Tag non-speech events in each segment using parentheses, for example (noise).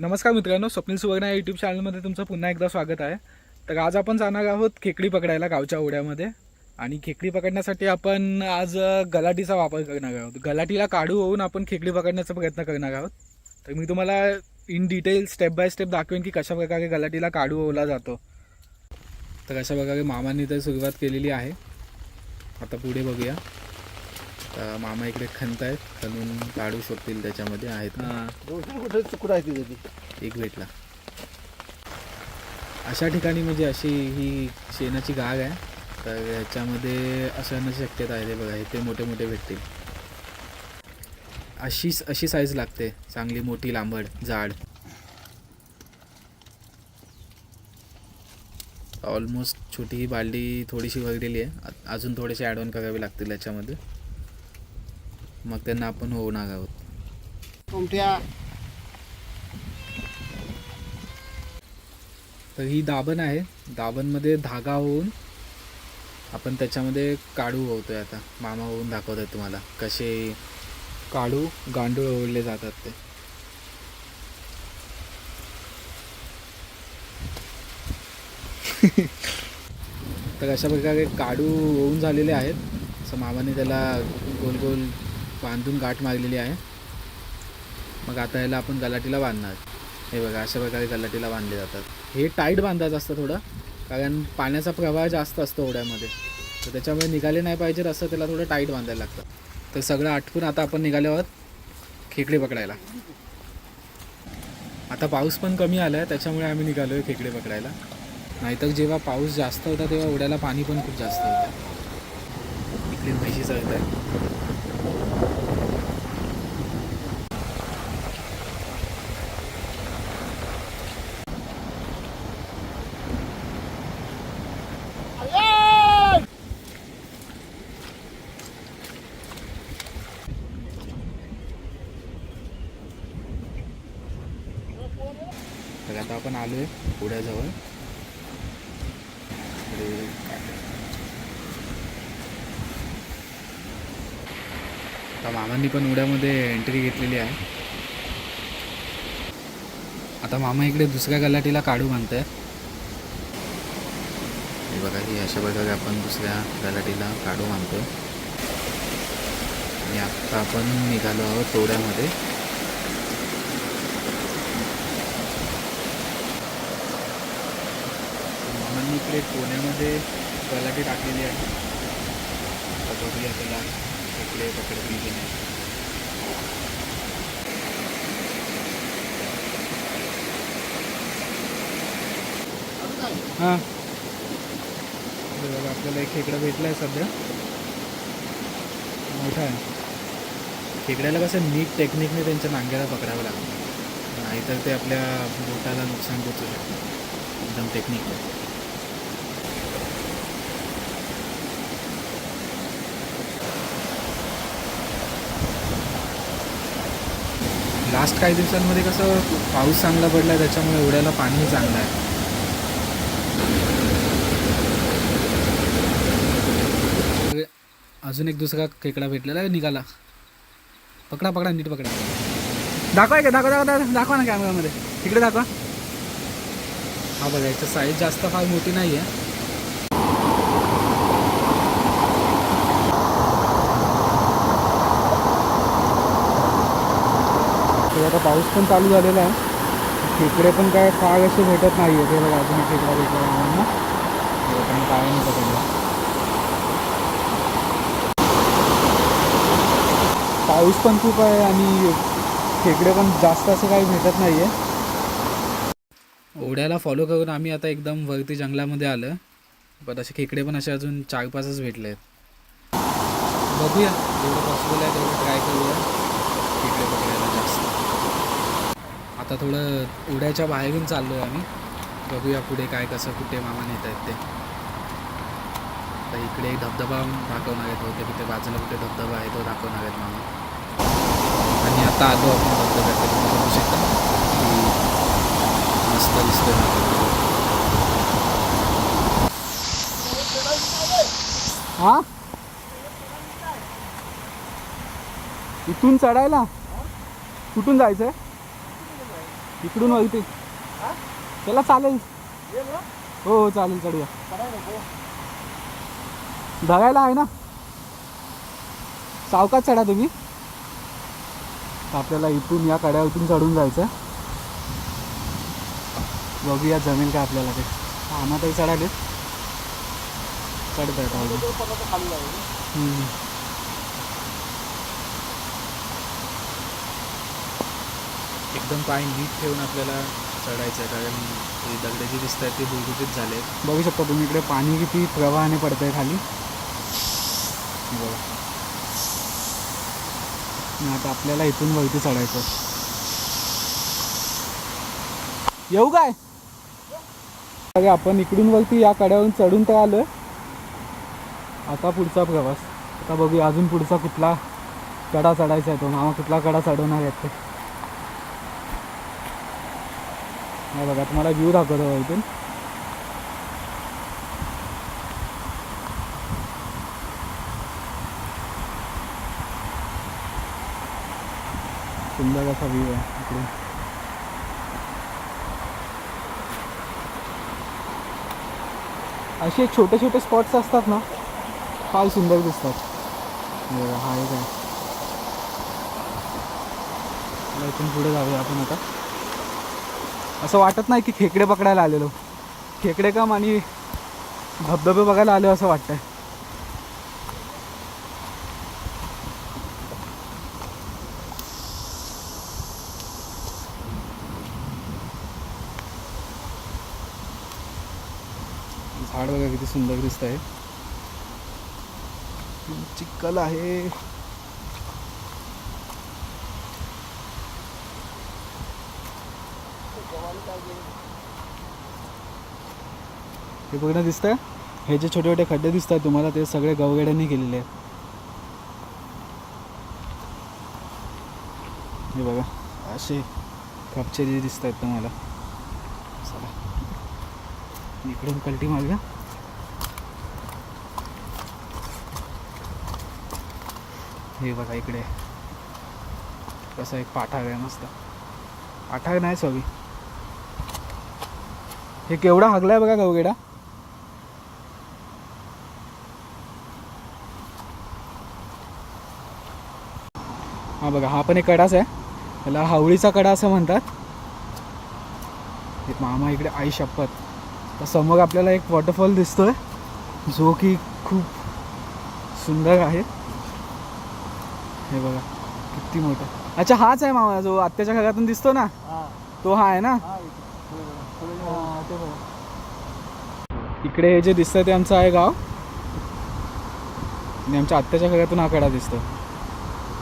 नमस्कार मित्रांनो स्वप्नील सुवर्णा या यूट्यूब चॅनलमध्ये तुमचं पुन्हा एकदा स्वागत आहे. तर आज आपण जाणार आहोत खेकडी पकडायला गावच्या ओढ्यामध्ये. आणि खेकडी पकडण्यासाठी आपण आज गलाटीचा वापर करणार आहोत. गलाटीला काढू होऊन आपण खेकडी पकडण्याचा प्रयत्न करणार आहोत. तर मी तुम्हाला in detail step by step दाखवेन की कशा प्रकारे गलाटीला काढू ओवला जातो. तर अशा प्रकारे मामांनी तर सुरुवात केलेली आहे. आता पुढे बघूया. तर मामा इकडे खणत आहेत. खणून काढू शकतील त्याच्यामध्ये. आहेत ना. कुठे आहे तिथे एक भेटला. अशा ठिकाणी म्हणजे अशी ही शेणाची गाग आहे. तर ह्याच्यामध्ये असं येण्याची शक्यता आहे ते बघा. हे ते मोठे मोठे भेटतील. अशी अशी साईज लागते. चांगली मोठी लांबड जाड. ऑलमोस्ट छोटी ही बालडी थोडीशी वगळलेली आहे. अजून थोडेसे ॲड ऑन करावे लागतील याच्यामध्ये. मग त्यांना आपण होणार आहोत तर ही दाबण आहे. दाबणमध्ये धागा होऊन आपण त्याच्यामध्ये काढू होतोय आता. मामा होऊन दाखवतात तुम्हाला कसे काढू गांडूळ ओढले जातात ते. (laughs) तर अशा प्रकारे काढू होऊन झालेले आहेत. असं मामाने त्याला गोल गोल बांधून गाठ मारलेली आहे. मग आता याला आपण गलाटीला बांधणार. हे बघा अशा प्रकारे गलाटीला बांधले जातात. हे टाईट बांधायचं असतं थोडं कारण पाण्याचा प्रवाह जास्त असतो ओढ्यामध्ये. तर त्याच्यामुळे निघाले नाही पाहिजे असं त्याला थोडं टाईट बांधायला लागतं. तर सगळं आटपून आता आपण निघाले आहोत खेकडे पकडायला. आता पाऊस पण कमी आला आहे त्याच्यामुळे आम्ही निघालो आहे खेकडे पकडायला. नाहीतर जेव्हा पाऊस जास्त होता तेव्हा ओढ्याला पाणी पण खूप जास्त होतं. इकडे म्हैशी चढत आहे तर आता आपण आलो आहे पुण्याजवळ आता मामांनी पण उड्यामध्ये एंट्री घेतलेली आहे. आता मामा इकडे दुसऱ्या गलाटीला काढू म्हणत हे बघा की अशा प्रकारे आपण दुसऱ्या गलाटीला काढू मानतो आणि आता आपण निघालो आहोत तोड्यामध्ये मामांनी इकडे पुण्यामध्ये गलाटी टाकलेली आहे. आता बघूया त्याला इकडे पकडली की नाही हां. बघा आपल्याला एक खेकडा भेटला आहे सध्या. मोठा आहे. खेकड्याला कसं नीट टेक्निकने त्यांच्या नांग्याला पकडावं लागतं. नाहीतर ते आपल्या बोटाला नुकसान पोचू शकतं. एकदम टेक्निकला लास्ट काही दिवसांमध्ये कसं पाऊस चांगला पडला आहे त्याच्यामुळे एवढ्याला पाणीही चांगलं आहे. म्हणजे अजून एक दुसरा खेकडा भेटलेला आहे निघाला. पकडा पकडा नीट पकडा. दाखवा का? दाखवा दाखवा दाखवा दाखवा ना कॅमेरामध्ये तिकडे दाखवा. हा बघा याची साईज जास्त फार मोठी नाही आहे आता पाऊस पण चालू झालेला आहे. खेकडे पण काय फार असे भेटत नाही आहे ते बघा अजून खेकडा भेटला पण काय नाही पाऊस पण खूप आहे आणि खेकडे पण जास्त असं काही भेटत नाही आहे ओढ्याला फॉलो करून आम्ही आता एकदम वरती जंगलामध्ये आलं. पण असे खेकडे पण असे अजून चार पाचच भेटले आहेत बघूया जेवढं पॉसिबल आहे तेवढं ट्राय करूया. खेकडे पकडायला आता थोडं उड्याच्या बाहेरून चाललो आहे आम्ही. बघूया पुढे काय कसं कुठे मामा नेत आहेत ते. तर इकडे एक धबधबा दाखवणार आहेत होते तिथे बाजूला कुठे धबधबा आहे तो दाखवणार आहेत मामा. आणि आता आलो आपण धबधब्यात बघू शकता. की मस्त दिसतोय हा इथून चढायला? कुठून जायचं आहे इकडून वळते चला चालेल. हो हो चालेल चढूया. बघायला आहे ना? सावकाश चढा तुम्ही. आपल्याला इथून या कड्यावरतून चढून जायचं बघूया जमेल का आपल्याला ते. आम्हा. तरी चढाले चढत आहेत अजून. हम्म. एकदम पाय नीट ठेवून आपल्याला चढायचं आहे कारण हे दगडे जे दिसत आहेत ते गुळगुटीत झाले आहेत बघू शकता तुम्ही इकडे पाणी किती प्रवाहाने पडत आहे खाली. बघा. आता आपल्याला इथून वरती चढायचं येऊ काय? अरे आपण इकडून वरती या कड्यावरून चढून तर आलोय. आता पुढचा प्रवास. आता बघूया अजून पुढचा कुठला कडा चढायचा आहे तो. मामा कुठला कडा चढवणार आहेत ते. हा बघा तुम्हाला व्ह्यू दाखवतो इथून. सुंदर असा व्ह्यू आहे इकडे. असे छोटे छोटे स्पॉट्स असतात ना फार सुंदर दिसतात. हा एक आहे. इथून पुढे जाऊया आपण आता. असं वाटत नाही की खेकडे पकडायला आलेलो. खेकडे काम आणि धबधबे बघायला आलो असं वाटतंय. झाड बघा किती सुंदर दिसत आहे चिक्कल आहे. हे बघणं दिसतंय? हे जे छोटे छोटे खड्डे दिसत आहेत तुम्हाला ते सगळे गवगड्यांनी केलेले आहेत. हे बघा. असे कपचे जे दिसत आहेत तुम्हाला. चला. इकडून कल्टी मारूया. हे बघा इकडे. कसं एक पाठाग आहे मस्त. पाठाग नाही सॉरी. हे केवढा हागलाय बघा गवगेडा हा बघा हा पण एक कडाच आहे. त्याला हावळीचा कडा असं म्हणतात. एक मामा इकडे आई शपथ. तर समोर आपल्याला एक वॉटरफॉल दिसतोय जो की खूप सुंदर आहे. हे बघा किती मोठा. अच्छा हाच आहे मामा जो आत्याच्या घरातून दिसतो ना? तो हा आहे ना. इकडे हे जे दिसतं ते आमचं आहे गाव. आणि आमच्या आत्याच्या घरातून हा कडा दिसतो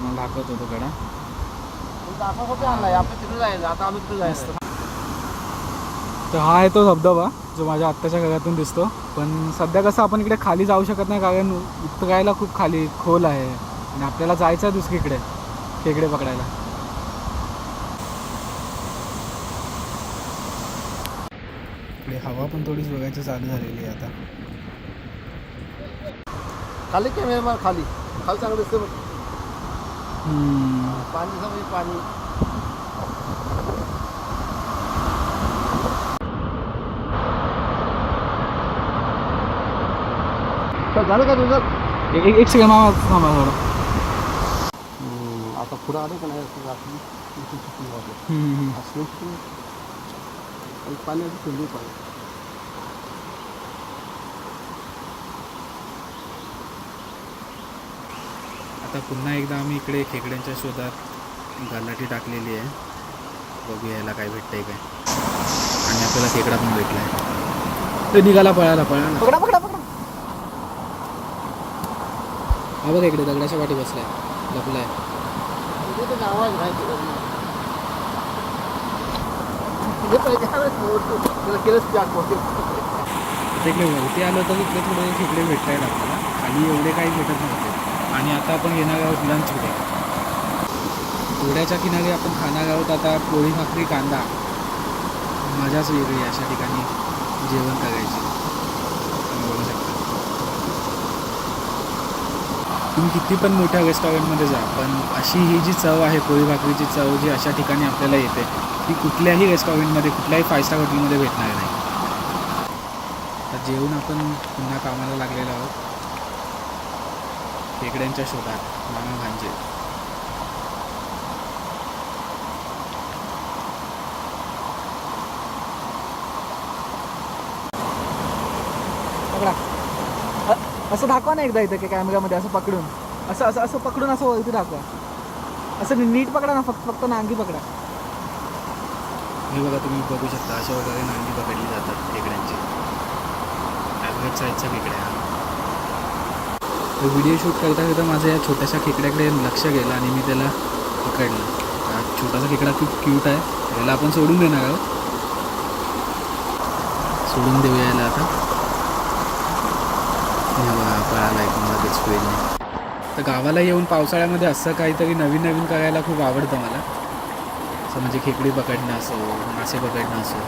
मला दाखवतो तो कडा तर हा आहे तो धबधबा जो माझ्या आत्याच्या घरातून दिसतो. पण सध्या कसं आपण इकडे खाली जाऊ शकत नाही कारण उतरायला खूप खाली खोल आहे. आणि आपल्याला जायचं आहे दुसरीकडे खेकडे पकडायला. इकडे हवा पण थोडीच बघायची चालू झालेली आहे आता. खाली कॅमेरा मार खाली. खाली चांगलं दिसतं. पाणी समज पाणी. झालं का तुझं? एक एक- सेकंड थांबा थोडं आता पुढं आलं का नाही? असं रात्री इथून चुकून वाटलं. हम्म, हम्म. असलं की आणि पाण्याची थंडी पाणी आता पुन्हा एकदा आम्ही इकडे खेकड्यांच्या शोधात गालाटी टाकलेली आहे. बघूया याला काय भेटतंय काय. आणि आपल्याला खेकडा पण भेटलाय. ते निघाला पळायला पळायला पकडा पकडा पकडा. हा बघा इकडे दगडाच्या वाटी बसलाय. लपलाय. तिकडे वरती आलो तर इकडे थोडे खेकडे भेटत आहेत आपल्याला. खाली एवढे काही भेटत नव्हते. आणि आता आपण येणार आहोत लंच ब्रेक ओढ्याच्या किनारी आपण खाणार आहोत आता पोळी भाकरी कांदा. मजाच वेगळी आहे अशा ठिकाणी जेवण करायची. तुम्ही बघू शकता. तुम्ही किती पण मोठ्या रेस्टॉरंटमध्ये जा पण अशी ही जी चव आहे पोळी भाकरीची चव जी अशा ठिकाणी आपल्याला येते ती कुठल्याही रेस्टॉरंटमध्ये कुठल्याही फाय स्टार हॉटेलमध्ये भेटणार नाही. तर जेवून आपण पुन्हा कामाला लागलेलो आहोत. खेकड्यांच्या शोधात मामा भांजे. असं दाखवा ना एकदा इथे कॅमेऱ्यामध्ये असं पकडून. असं असं असं पकडून असं वरती दाखवा. असं नीट पकडा ना फक्त फक्त नांगी पकडा. हे बघा तुम्ही बघू शकता अशा वगैरे नांगी पकडली जातात खेकड्यांची. ॲव्हरेज साईजच्या खेकड्या. व्हिडिओ शूट करता करता माझं या छोट्याशा खेकड्याकडे लक्ष गेलं आणि मी त्याला पकडलं. हा छोटासा खेकडा खूप क्यूट आहे. त्याला आपण सोडून देणार आहोत. सोडून देऊया याला आता. पळाला एक लगेच स्पीडने तर गावाला येऊन पावसाळ्यामध्ये असं काहीतरी नवीन नवीन करायला खूप आवडतं मला. असं म्हणजे खेकडी पकडणं असो मासे पकडणं असो.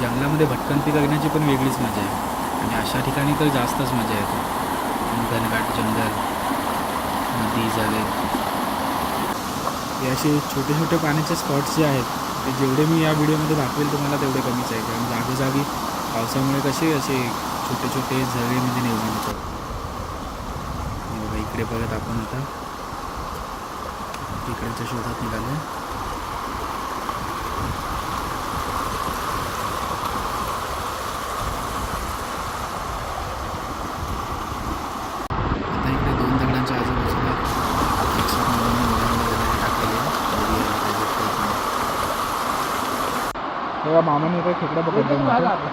जंगलामध्ये भटकंती करण्याची पण वेगळीच मजा आहे. आणि अशा ठिकाणी तर जास्तच मजा येते. घनघाट जंगल नदी झाले हे असे छोटे छोटे पाण्याचे स्पॉट्स जे आहेत ते जेवढे मी या व्हिडिओमध्ये दाखवेल तुम्हाला तेवढे कमीच आहे कारण जागोजागी पावसामुळे कसे असे छोटे छोटे झळेमध्ये म्हणजे निर्माण होतात. इकडे बघत आपण आता इकडच्या शोधात निघालो आता इकडे दोन दगडांच्या आजूबाजूला extra नवीन मुलांना वगैरे टाकलेली आहे. बघूया आता जे काही आहे. तेव्हा मामाने काही खेकडा पकडला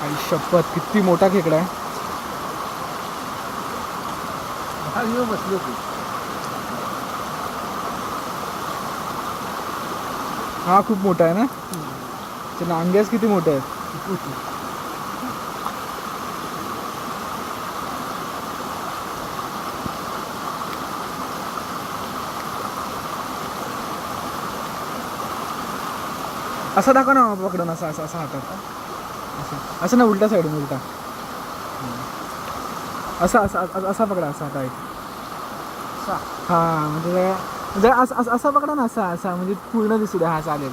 आणि शपथ किती मोठा खेकडा आहे बसलो हा खूप मोठा आहे ना? ते नांग्यास किती मोठे आहेत असं दाखवा ना पकडून असं असं असं हातात असं असं ना, उलटा साईडून उलटा। असं असं असं- पकडा असा आता एक हा म्हणजे जरा- म्हणजे असं असं असा पकडा ना असा असा म्हणजे पूर्ण दिसू द्या हा चालेल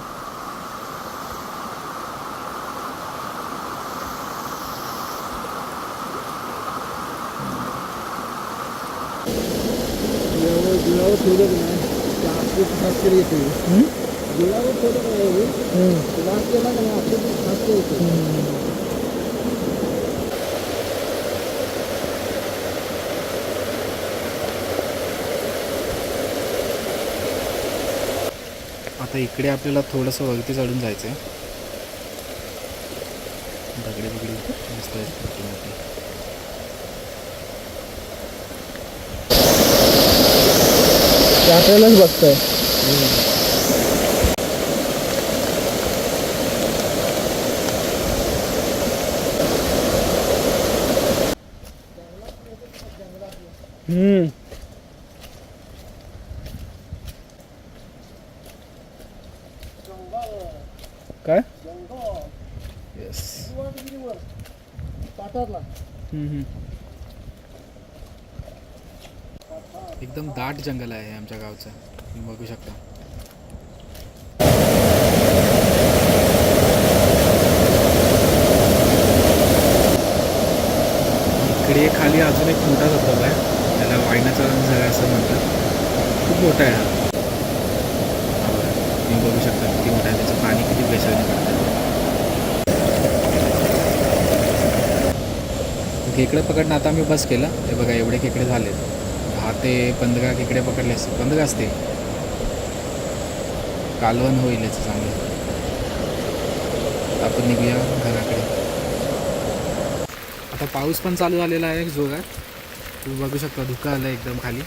आता इकडे आपल्याला थोडंसं वरती चढून जायचं आहे दगडे बिगडे मस्त आहेत मोठी मोठी आपल्यालाच बघतंय. काय? येस. एकदम दाट जंगल आहे आमच्या गावचं. तुम्ही बघू शकता. इकडे खाली अजून एक मोठा धबधबा आहे. त्याला वायनाचा झरा असं म्हणतात. खूप मोठा आहे हा बघा. तुम्ही बघू शकता किती मोठा आहे त्याचं पाणी किती प्रेशरने पडतं खेकडे पकडणं आता मी बस केलं. ते बघा एवढे खेकडे झाले. दहा ते पंधरा खेकडे पकडले असते पंधरा असते कालवण होईल याचं चांगलं. आपण निघूया घराकडे. आता पाऊस पण चालू झालेला आहे जोरात. तुम्ही बघू शकता धुकं आलं एकदम खाली.